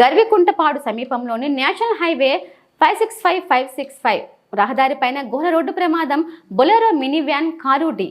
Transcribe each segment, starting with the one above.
గర్వికుంటపాడు సమీపంలోని national highway five six five five six five రహదారిపైన ఘోర road ప్రమాదం బొలెరో మినీ వ్యాన్ కారు ఢీ.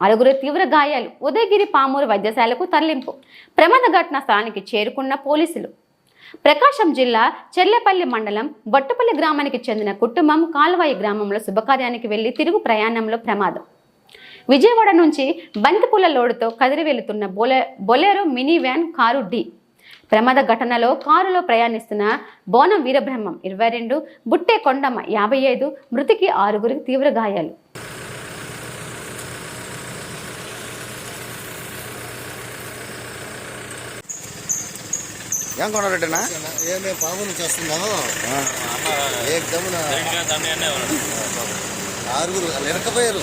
ఆరుగురు తీవ్ర గాయాలు ఉదయగిరి పామూరు వైద్యశాలకు తరలింపు. ప్రమాద ఘటన స్థలానికి చేరుకున్న పోలీసులు. ప్రకాశం జిల్లా చెర్లపల్లి మండలం బొట్టపల్లి గ్రామానికి చెందిన కుటుంబం కాల్వాయి గ్రామంలో శుభకార్యానికి వెళ్ళి తిరుగు ప్రయాణంలో ప్రమాదం. విజయవాడ నుంచి బంతిపూల లోడుతో కదిలి వెళుతున్న బొలె బొలెరో మినీ వ్యాన్ కారు ఢీ. ప్రమాద ఘటనలో కారులో ప్రయాణిస్తున్న బోనం వీరబ్రహ్మం ఇరవై రెండు బుట్టే కొండమ్మ యాభై ఐదు మృతికి ఆరుగురికి తీవ్ర గాయాలు. ఏం ఏమే పాములు ఆరుగురు వాళ్ళు